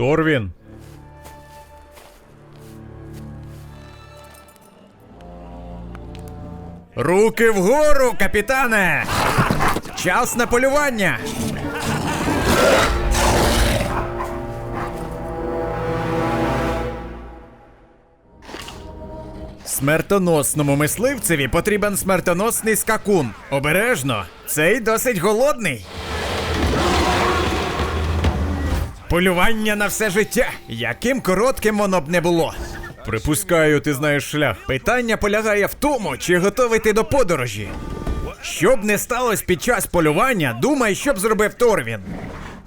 Торвін. Руки вгору, капітане! Час на полювання! Смертоносному мисливцеві потрібен смертоносний скакун. Обережно, цей досить голодний. Полювання на все життя. Яким коротким воно б не було. Припускаю, ти знаєш шлях. Питання полягає в тому, чи готовий ти до подорожі. Що б не сталося під час полювання, думай, що б зробив Торвін.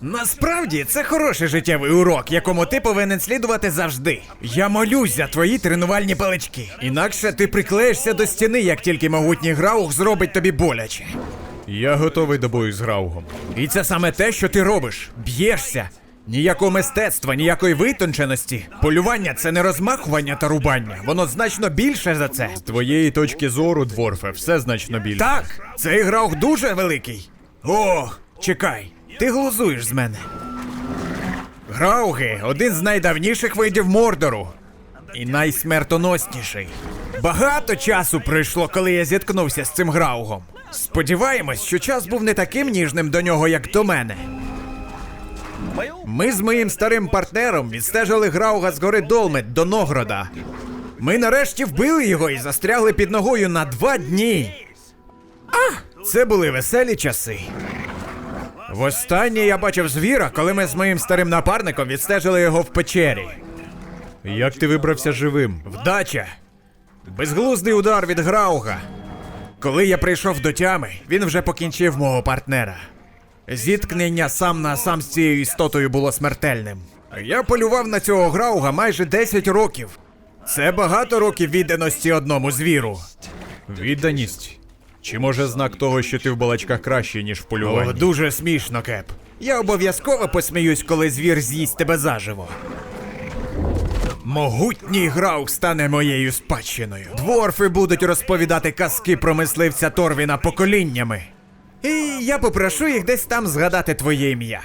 Насправді це хороший життєвий урок, якому ти повинен слідувати завжди. Я молюсь за твої тренувальні палички. Інакше ти приклеїшся до стіни, як тільки могутній Граух зробить тобі боляче. Я готовий до бою з Граугом. І це саме те, що ти робиш. Б'єшся. Ніякого мистецтва, ніякої витонченості. Полювання це не розмахування та рубання. Воно значно більше за це. З твоєї точки зору, дворфе, все значно більше. Так, цей граух дуже великий. Ох, чекай, ти глузуєш з мене. Грауги один з найдавніших видів Мордору. І найсмертоносніший. Багато часу пройшло, коли я зіткнувся з цим граугом. Сподіваємось, що час був не таким ніжним до нього, як до мене. Ми з моїм старим партнером відстежили Грауга з гори Долмет до Ногрода. Ми нарешті вбили його і застрягли під ногою на два дні. А, це були веселі часи. Востаннє я бачив звіра, коли ми з моїм старим напарником відстежили його в печері. Як ти вибрався живим? Вдача. Безглуздий удар від Грауга. Коли я прийшов до тями, він вже покінчив мого партнера. Зіткнення сам на сам з цією істотою було смертельним. Я полював на цього Грауга майже 10 років. Це багато років відданості одному звіру. Відданість. Чи може знак того, що ти в балачках кращий, ніж в полюванні? О, дуже смішно, Кеп. Я обов'язково посміюсь, коли звір з'їсть тебе заживо. Могутній Граук стане моєю спадщиною. Дворфи будуть розповідати казки про мисливця Торвіна поколіннями. І я попрошу їх десь там згадати твоє ім'я.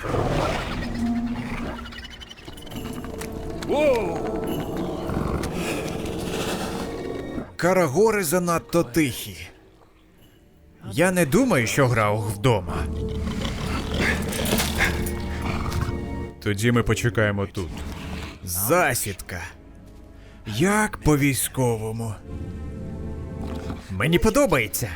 Карагори занадто тихі. Я не думаю, що Граух вдома. Тоді ми почекаємо тут. Засідка. Як по військовому. Мені подобається.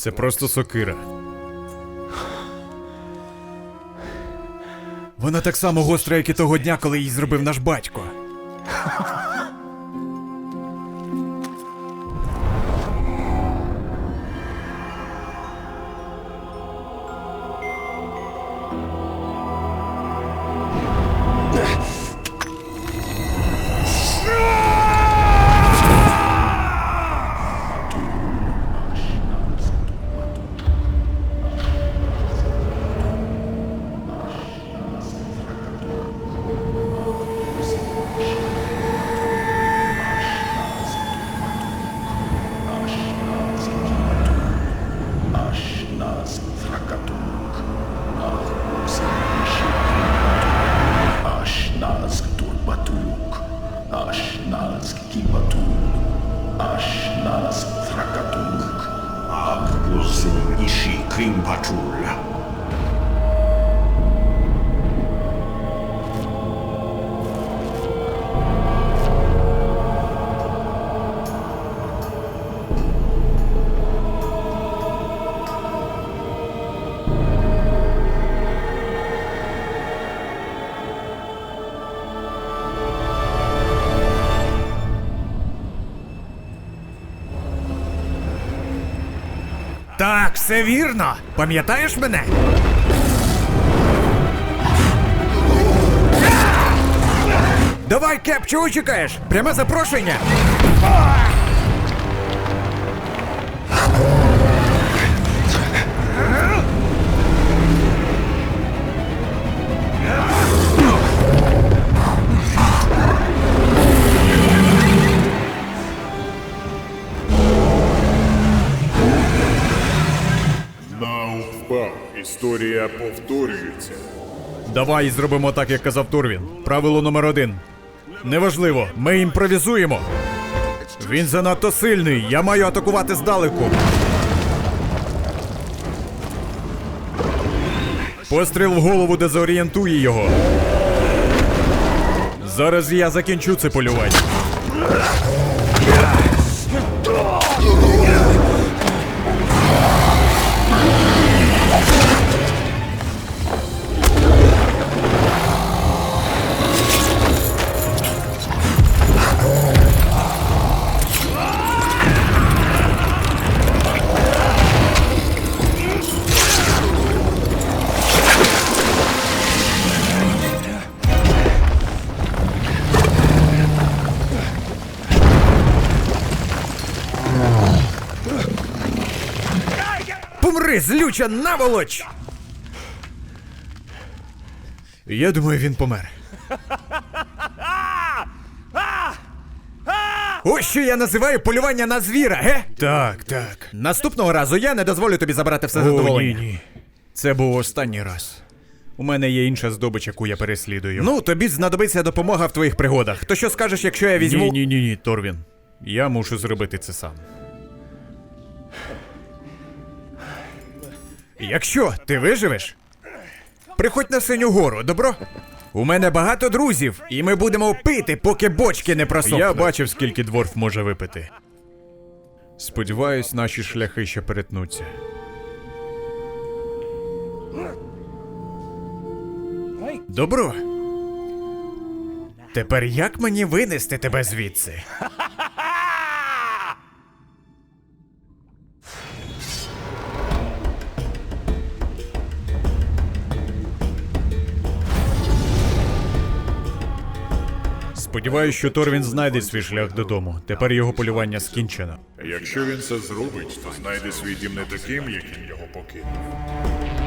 Це просто сокира. Вона так само гостра, як і того дня, коли її зробив наш батько. Все вірно. Пам'ятаєш мене? Давай, Кеп, чого чекаєш? Пряме запрошення. Історія повторюється. Давай зробимо так, як казав Турвін. Правило номер один. Неважливо, ми імпровізуємо. Він занадто сильний, я маю атакувати здалеку. Постріл в голову дезорієнтує його. Зараз я закінчу це полювання. Злюча наволоч! Я думаю, він помер. Ось що я називаю полювання на звіра, ге? Так, так. Наступного разу я не дозволю тобі забрати все О, задоволення. ні, ні. Це був останній раз. У мене є інша здобич, яку я переслідую. Ну, тобі знадобиться допомога в твоїх пригодах. То що скажеш, якщо я візьму. ні, ні, ні, ні, Торвін. Я мушу зробити це сам. Якщо ти виживеш, приходь на синю гору, добро? У мене багато друзів, і ми будемо пити, поки бочки не просохнуть. Я бачив, скільки дворф може випити. Сподіваюсь, наші шляхи ще перетнуться. Добро. Тепер як мені винести тебе звідси? Сподіваюсь, що Торвін знайде свій шлях додому. Тепер його полювання скінчено. Якщо він це зробить, то знайде свій дім не таким, яким його покинув.